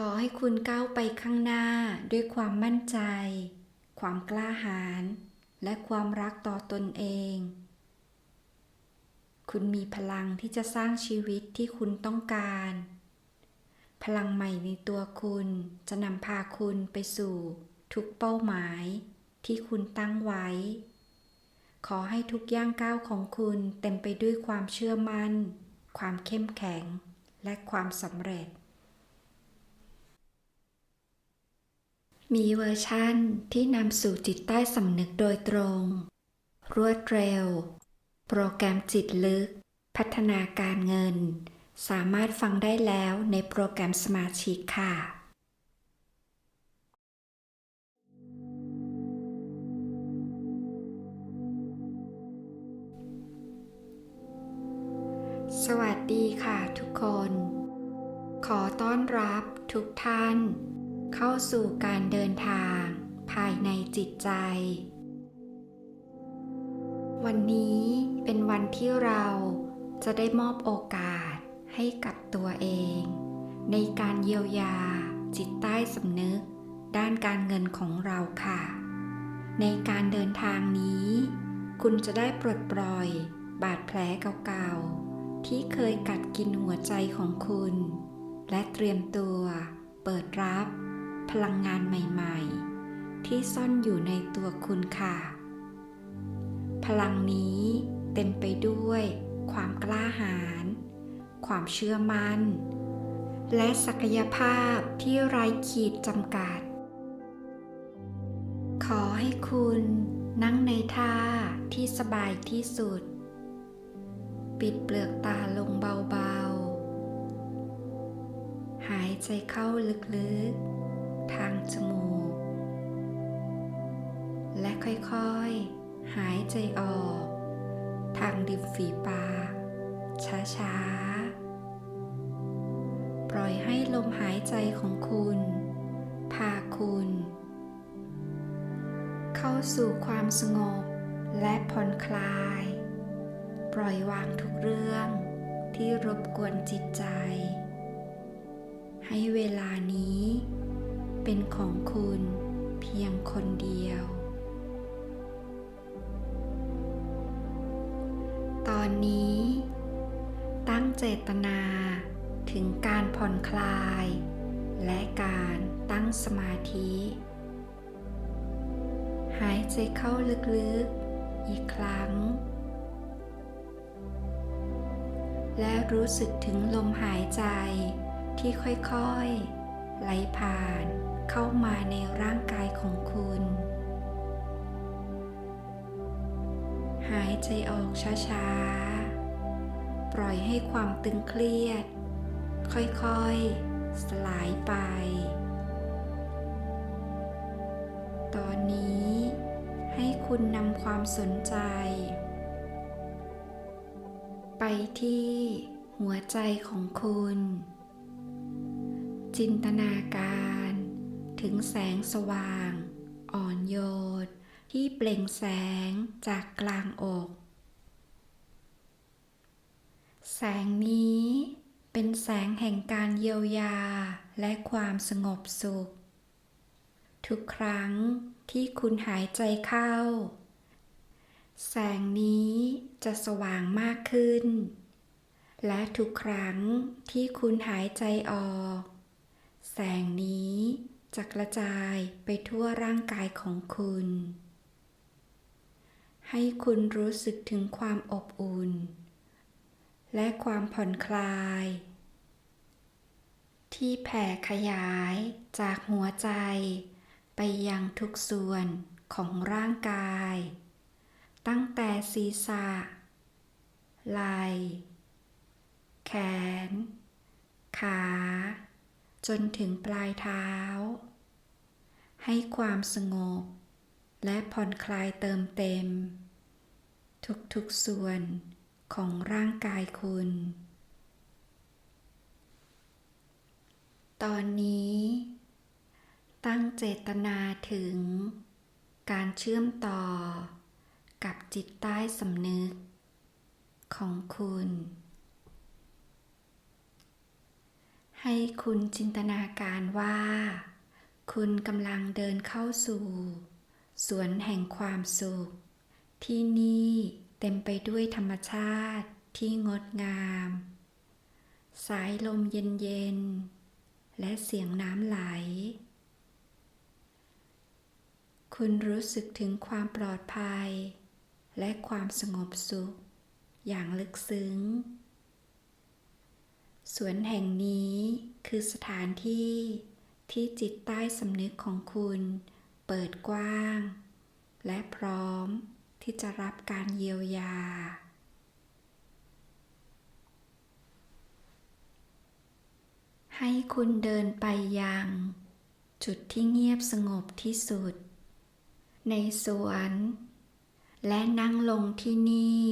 ขอให้คุณก้าวไปข้างหน้าด้วยความมั่นใจ ความกล้าหาญ และความรักต่อตนเอง คุณมีพลังที่จะสร้างชีวิตที่คุณต้องการ พลังใหม่ในตัวคุณจะนำพาคุณไปสู่ทุกเป้าหมายที่คุณตั้งไว้ ขอให้ทุกย่างก้าวของคุณเต็มไปด้วยความเชื่อมัน่น ความเข้มแข็ง และความสำเร็จ มีเวอร์ชั่นที่นำสู่จิตใต้สำนึกโดยตรง รวดเร็ว โปรแกรมจิตลึก พัฒนาการเงิน สามารถฟังได้แล้วในโปรแกรมสมาชิกค่ะสวัสดีค่ะทุกคน ขอต้อนรับทุกท่าน เข้าสู่การเดินทางภายในจิตใจ วันนี้เป็นวันที่เราจะได้มอบโอกาสให้กับตัวเอง ในการเยียวยาจิตใต้สำนึก ด้านการเงินของเราค่ะ ในการเดินทางนี้ คุณจะได้ปลดปล่อย บาดแผลเก่าๆ ที่เคยกัดกินหัวใจของคุณ และเตรียมตัวเปิดรับ พลังงานใหม่ๆ ที่ซ่อนอยู่ในตัวคุณค่ะ พลังนี้เต็มไปด้วย ความกล้าหาญ ความเชื่อมัน่น และศักยภาพที่ไร้ขีดจำกัด ขอให้คุณนั่งในท่าที่สบายที่สุด ปิดเปลือกตาลงเบาๆ หายใจเข้าลึกๆ ทางจมูก และค่อยๆ หายใจออก ทางริมฝีปาก ช้าๆ ปล่อยให้ลมหายใจของคุณ พาคุณ เข้าสู่ความสงบและผ่อนคลาย ปล่อยวางทุกเรื่องที่รบกวนจิตใจ ให้เวลานี้ เป็นของคุณเพียงคนเดียว ตอนนี้ ตั้งเจตนาถึงการผ่อนคลาย และการตั้งสมาธิ หายใจเข้าลึกๆ อีกครั้ง และรู้สึกถึงลมหายใจที่ค่อยๆ ไหลผ่าน เข้ามาในร่างกายของคุณ หายใจออกช้าๆ ปล่อยให้ความตึงเครียด ค่อยๆ สลายไป ตอนนี้ให้คุณนำความสนใจ ไปที่หัวใจของคุณจินตนาการ ถึงแสงสว่าง อ่อนโยนที่เปล่งแสงจากกลางอก แสงนี้เป็นแสงแห่งการเยียวยาและความสงบสุข ทุกครั้งที่คุณหายใจเข้า แสงนี้จะสว่างมากขึ้น และทุกครั้งที่คุณหายใจออก แสงนี้ จะกระจายไปทั่วร่างกายของคุณ ให้คุณรู้สึกถึงความอบอุ่น และความผ่อนคลาย ที่แผ่ขยายจากหัวใจ ไปยังทุกส่วนของร่างกาย ตั้งแต่ศีรษะ ไหล่ แขน ขา จนถึงปลายเท้า ให้ความสงบ และผ่อนคลายเติมเต็ม ทุกๆส่วนของร่างกายคุณ ตอนนี้ ตั้งเจตนาถึง การเชื่อมต่อกับจิตใต้สำนึกของคุณ ให้คุณจินตนาการว่า คุณกำลังเดินเข้าสู่ สวนแห่งความสุข ที่นี่เต็มไปด้วยธรรมชาติที่งดงาม สายลมเย็นๆ และเสียงน้ำไหล คุณรู้สึกถึงความปลอดภัย และความสงบสุข อย่างลึกซึ้ง สวนแห่งนี้คือสถานที่ที่จิตใต้สำนึกของคุณเปิดกว้าง และพร้อมที่จะรับการเยียวยา ให้คุณเดินไปยัง จุดที่เงียบสงบที่สุด ในสวน และนั่งลงที่นี่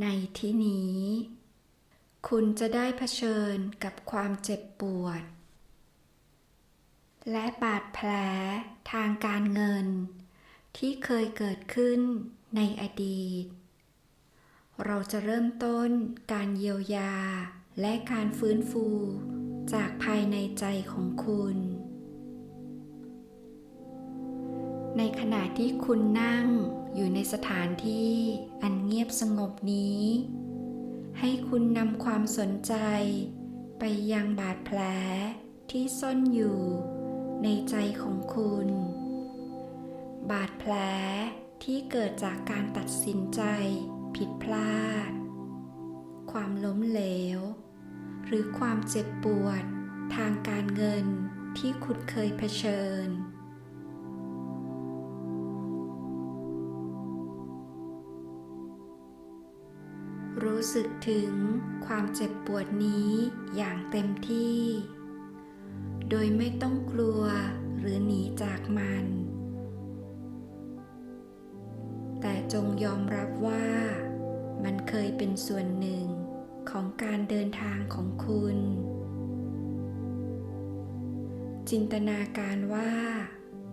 ในที่นี้ คุณจะได้เผชิญกับความเจ็บปวด และบาดแผลทางการเงิน ที่เคยเกิดขึ้นในอดีต เราจะเริ่มต้นการเยียวยาและการฟื้นฟูจากภายในใจของคุณ ในขณะที่คุณนั่งอยู่ในสถานที่อันเงียบสงบนี้ ให้คุณนำความสนใจ ไปยังบาดแผลที่ซ่อนอยู่ ในใจของคุณ บาดแผลที่เกิดจากการตัดสินใจผิดพลาด ความล้มเหลว หรือความเจ็บปวดทางการเงินที่คุณเคยเผชิญ รู้สึกถึงความเจ็บปวดนี้อย่างเต็มที่ โดยไม่ต้องกลัวหรือหนีจากมัน แต่จงยอมรับว่ามันเคยเป็นส่วนหนึ่งของการเดินทางของคุณ จินตนาการว่า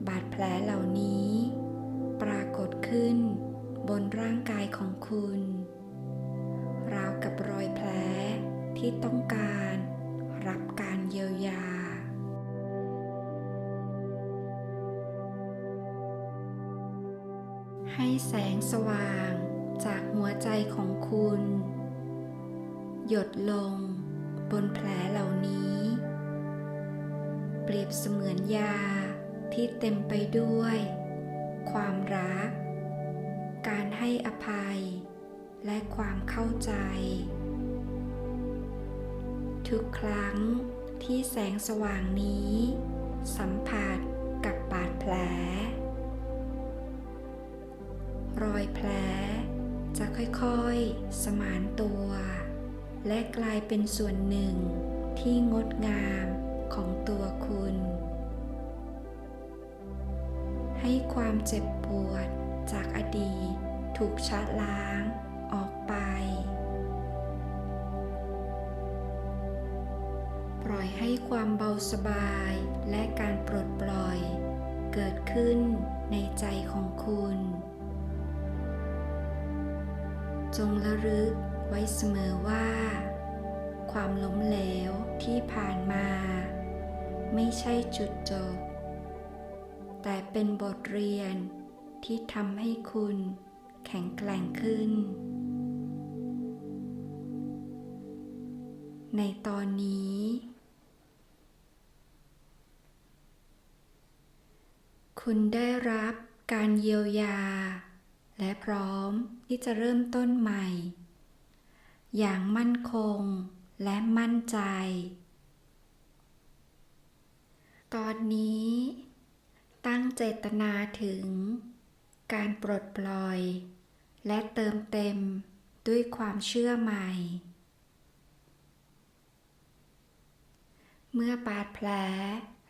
บาดแผลเหล่านี้ ปรากฏขึ้นบนร่างกายของคุณ กับรอยแผลที่ต้องการรับการเยียวยา ให้แสงสว่างจากหัวใจของคุณ หยดลงบนแผลเหล่านี้ เปรียบเสมือนยาที่เต็มไปด้วย ความรัก การให้อภัย และความเข้าใจ ทุกครั้งที่แสงสว่างนี้ สัมผัสกับบาดแผล รอยแผลจะค่อยๆ สมานตัว และกลายเป็นส่วนหนึ่งที่งดงามของตัวคุณ ให้ความเจ็บปวดจากอดีตถูกชะล้าง ออกไป ปล่อยให้ความเบาสบายและการปลดปล่อย เกิดขึ้นในใจของคุณ จงระลึกไว้เสมอว่า ความล้มเหลวที่ผ่านมา ไม่ใช่จุดจบ แต่เป็นบทเรียนที่ทำให้คุณแข็งแกร่งขึ้น ในตอนนี้ คุณได้รับการเยียวยา และพร้อมที่จะเริ่มต้นใหม่ อย่างมั่นคงและมั่นใจ ตอนนี้ ตั้งเจตนาถึง การปลดปล่อย และเติมเต็มด้วยความเชื่อใหม่ เมื่อบาดแผล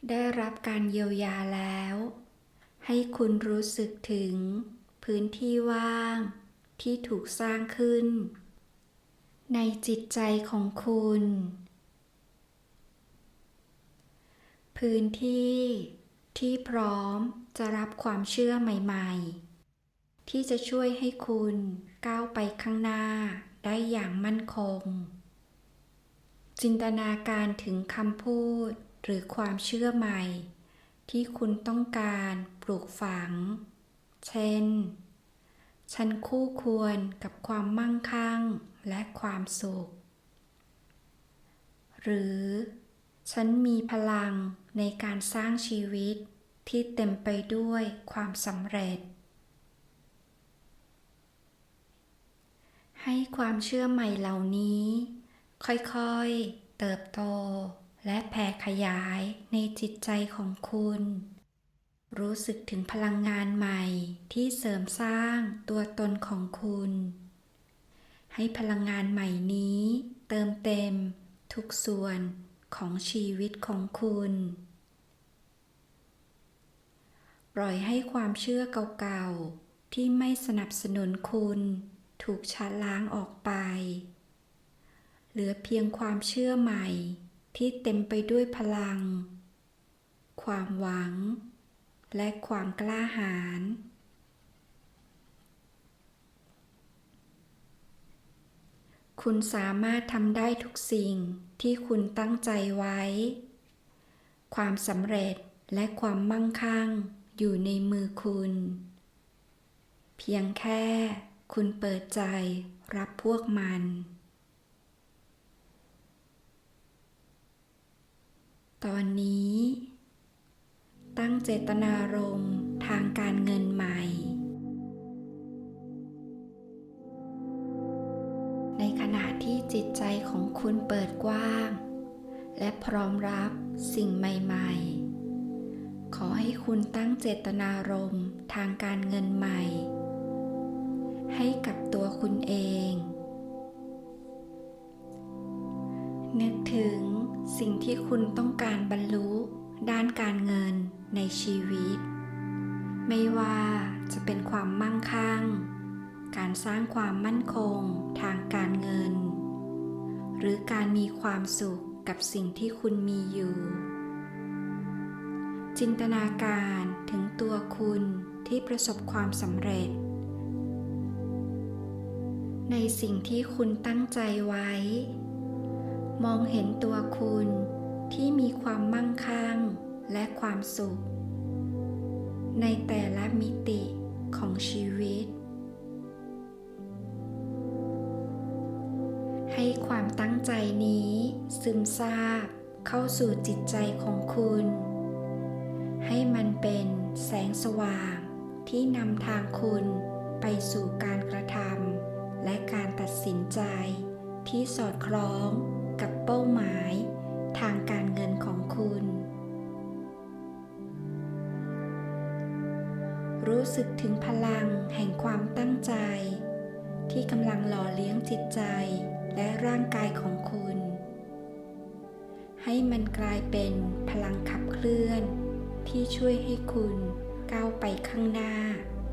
ได้รับการเยียวยาแล้ว ให้คุณรู้สึกถึง พื้นที่ว่างที่ถูกสร้างขึ้น ในจิตใจของคุณ พื้นที่ที่พร้อมจะรับความเชื่อใหม่ ๆ ที่จะช่วยให้คุณก้าวไปข้างหน้าได้อย่างมั่นคง จินตนาการถึงคำพูดหรือความเชื่อใหม่ ที่คุณต้องการปลูกฝัง เช่น ฉันคู่ควรกับความมั่งคั่งและความสุข หรือ ฉันมีพลังในการสร้างชีวิตที่เต็มไปด้วยความสำเร็จ ให้ความเชื่อใหม่เหล่านี้ ค่อยๆ เติบโต และแผ่ขยายในจิตใจของคุณ รู้สึกถึงพลังงานใหม่ที่เสริมสร้างตัวตนของคุณ ให้พลังงานใหม่นี้ เติมเต็ม ทุกส่วนของชีวิตของคุณ ปล่อยให้ความเชื่อเก่าๆ ที่ไม่สนับสนุนคุณ ถูกชะล้างออกไป เหลือเพียงความเชื่อใหม่ ที่เต็มไปด้วยพลัง ความหวัง และความกล้าหาญคุณสามารถทำได้ทุกสิ่งที่คุณตั้งใจไว้ ความสำเร็จและความมั่งคั่งอยู่ในมือคุณ เพียงแค่คุณเปิดใจรับพวกมัน ตอนนี้ ตั้งเจตนารมณ์ทางการเงินใหม่ ในขณะที่จิตใจของคุณเปิดกว้าง และพร้อมรับสิ่งใหม่ๆ ขอให้คุณตั้งเจตนารมณ์ทางการเงินใหม่ ให้กับตัวคุณเอง นึกถึง สิ่งที่คุณต้องการบรรลุด้านการเงินในชีวิต ไม่ว่าจะเป็นความมั่งคั่ง การสร้างความมั่นคงทางการเงิน หรือการมีความสุขกับสิ่งที่คุณมีอยู่ จินตนาการถึงตัวคุณที่ประสบความสำเร็จ ในสิ่งที่คุณตั้งใจไว้ มองเห็นตัวคุณที่มีความมั่งคั่งและความสุข ในแต่ละมิติของชีวิต ให้ความตั้งใจนี้ซึมซาบเข้าสู่จิตใจของคุณ ให้มันเป็นแสงสว่างที่นำทางคุณไปสู่การกระทำและการตัดสินใจที่สอดคล้อง กับเป้าหมาย ทางการเงินของคุณ รู้สึกถึงพลังแห่งความตั้งใจ ที่กำลังหล่อเลี้ยงจิตใจและร่างกายของคุณ ให้มันกลายเป็นพลังขับเคลื่อน ที่ช่วยให้คุณก้าวไปข้างหน้า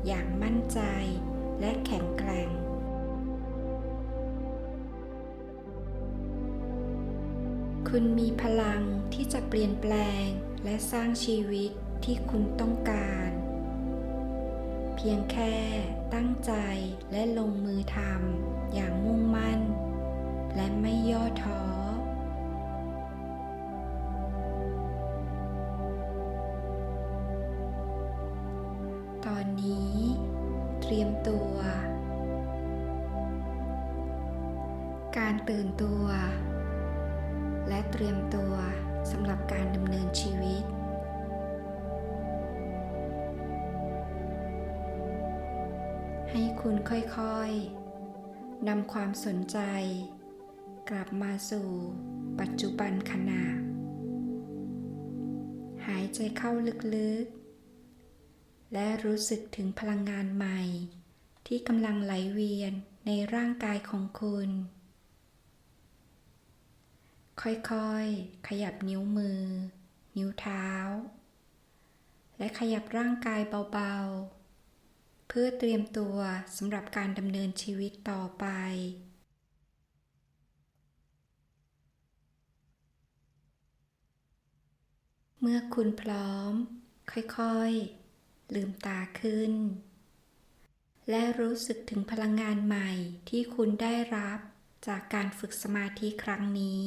อย่างมั่นใจและแข็งแกร่ง คุณมีพลังที่จะเปลี่ยนแปลงและสร้างชีวิตที่คุณต้องการ เพียงแค่ตั้งใจและลงมือทำอย่างมุ่งมั่น และไม่ย่อท้อ ตอนนี้ เตรียมตัว การตื่นตัว และเตรียมตัวสำหรับการดำเนินชีวิต ให้คุณค่อยๆนำความสนใจ กลับมาสู่ปัจจุบันขณะหายใจเข้าลึกๆ และรู้สึกถึงพลังงานใหม่ ที่กำลังไหลเวียนในร่างกายของคุณ ค่อยๆ ขยับนิ้วมือ นิ้วเท้า และขยับร่างกายเบาๆ เพื่อเตรียมตัวสำหรับการดำเนินชีวิตต่อไป เมื่อคุณพร้อม ค่อยๆ ลืมตาขึ้น และรู้สึกถึงพลังงานใหม่ที่คุณได้รับจากการฝึกสมาธิครั้งนี้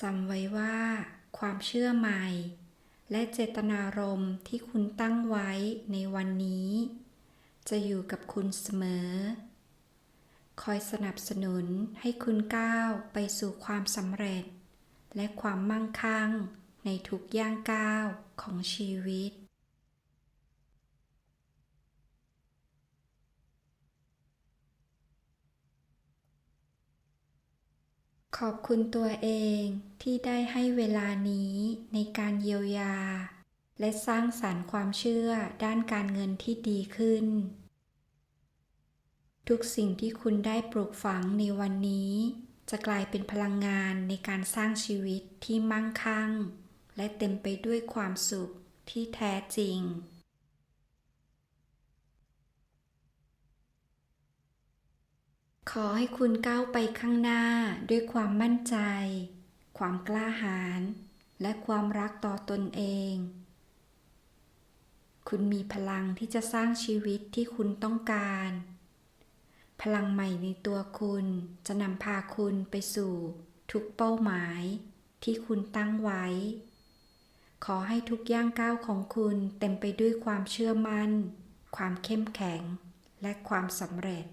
จำไว้ว่า ความเชื่อใหม่ และเจตนารมณ์ที่คุณตั้งไว้ในวันนี้ จะอยู่กับคุณเสมอ คอยสนับสนุนให้คุณก้าวไปสู่ความสำเร็จ และความมั่งคั่งในทุกย่างก้าวของชีวิต ขอบคุณตัวเองที่ได้ให้เวลานี้ในการเยียวยา และสร้างสรรค์ความเชื่อด้านการเงินที่ดีขึ้น ทุกสิ่งที่คุณได้ปลูกฝังในวันนี้ จะกลายเป็นพลังงานในการสร้างชีวิตที่มั่งคั่ง และเต็มไปด้วยความสุขที่แท้จริง ขอให้คุณก้าวไปข้างหน้าด้วยความมั่นใจ ความกล้าหาญ และความรักต่อตนเอง คุณมีพลังที่จะสร้างชีวิตที่คุณต้องการ พลังใหม่ในตัวคุณจะนำพาคุณไปสู่ทุกเป้าหมายที่คุณตั้งไว้ ขอให้ทุกย่างก้าวของคุณเต็มไปด้วยความเชื่อมั่น ความเข้มแข็ง และความสำเร็จ